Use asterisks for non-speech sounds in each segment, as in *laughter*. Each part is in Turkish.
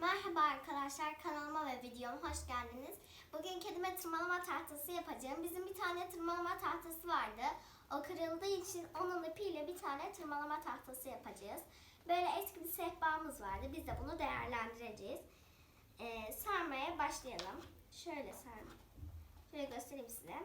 Merhaba arkadaşlar kanalıma ve videoma hoş geldiniz. Bugün kedime tırmalama tahtası yapacağım. Bizim bir tane tırmalama tahtası vardı. O kırıldığı için onun ipiyle bir tane tırmalama tahtası yapacağız. Böyle eski bir sehpamız vardı. Biz de bunu değerlendireceğiz. Ee, sarmaya başlayalım. Şöyle sarma. Şöyle göstereyim size.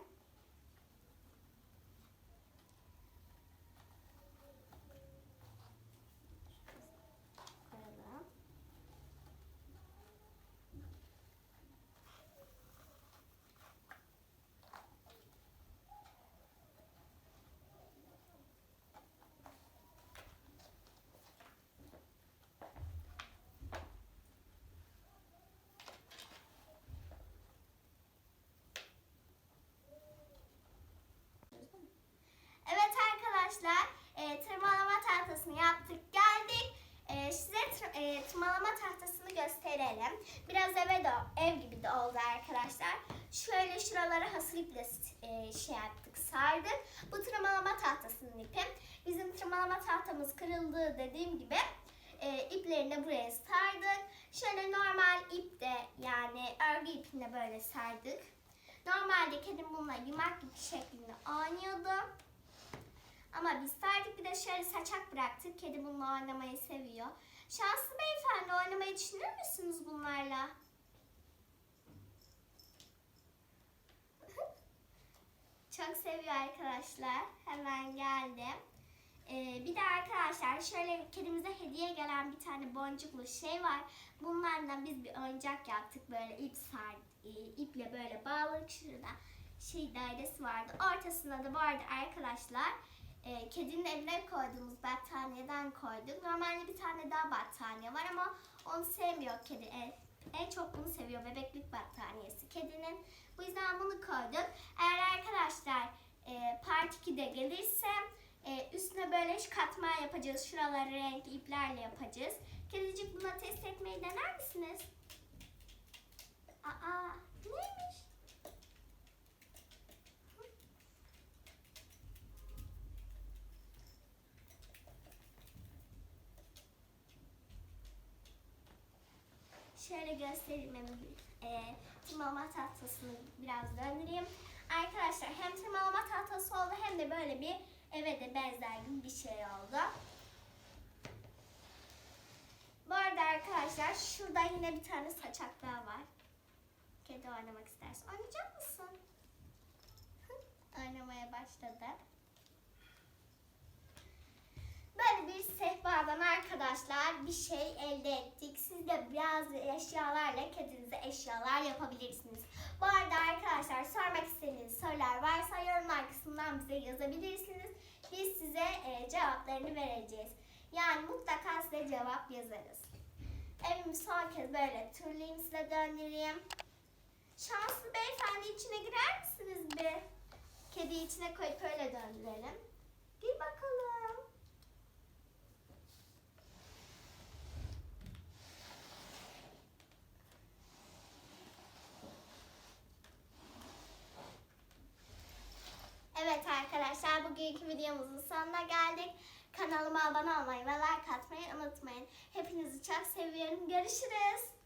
Arkadaşlar, e, tırmalama tahtasını yaptık, geldik. E, size e, tırmalama tahtasını gösterelim. Biraz eve de ev gibi de oldu arkadaşlar. Şöyle şuralara hasır iple e, şey yaptık, sardık. Bu tırmalama tahtasının ipi. Bizim tırmalama tahtamız kırıldı dediğim gibi. E, iplerini de buraya sardık. Şöyle normal ip de yani örgü ipini böyle sardık. Normalde kedim bununla yumak gibi şeklinde oynuyordu. Ama biz sardık bir de şöyle saçak bıraktık. Kedi bununla oynamayı seviyor. Şanslı beyefendi oynamayı düşünür müsünüz bunlarla? *laughs* Çok seviyor arkadaşlar. Hemen geldim. Ee, bir de arkadaşlar şöyle kedimize hediye gelen bir tane boncuklu şey var. Bunlardan biz bir oyuncak yaptık. Böyle ip sar, e, iple böyle bağladık şurada. Şey dairesi vardı. Ortasında da vardı arkadaşlar. E, kedinin evine koyduğumuz battaniyeden koyduk. Normalde bir tane daha battaniye var ama onu sevmiyor kedi. En, en çok bunu seviyor. Bebeklik battaniyesi kedinin. Bu yüzden bunu koyduk. Eğer arkadaşlar e, part 2'de gelirse e, üstüne böyle katman yapacağız. Şuraları renkli iplerle yapacağız. Kedicik buna test etmeyi dener misiniz? Aa, neymiş? Şöyle göstereyim hemen. E, tırmalama tahtasını biraz döndüreyim. Arkadaşlar hem tırmalama tahtası oldu hem de böyle bir eve de benzer gibi bir şey oldu. Bu arada arkadaşlar şurada yine bir tane saçak daha var. Kedi oynamak isterse. Oynayacak mısın? Oynamaya başladı. Böyle bir sehpadan arkadaşlar bir şey elde ettik. Siz de biraz eşyalarla kedinize eşyalar yapabilirsiniz. Bu arada arkadaşlar sormak istediğiniz sorular varsa yorumlar kısmından bize yazabilirsiniz. Biz size e, cevaplarını vereceğiz. Yani mutlaka size cevap yazarız. Evimi son kez böyle turlayayım size döndüreyim. Şanslı beyefendi içine girer misiniz bir? Kediyi içine koyup öyle döndürelim. Bugünkü videomuzun sonuna geldik. Kanalıma abone olmayı ve like atmayı unutmayın. Hepinizi çok seviyorum. Görüşürüz.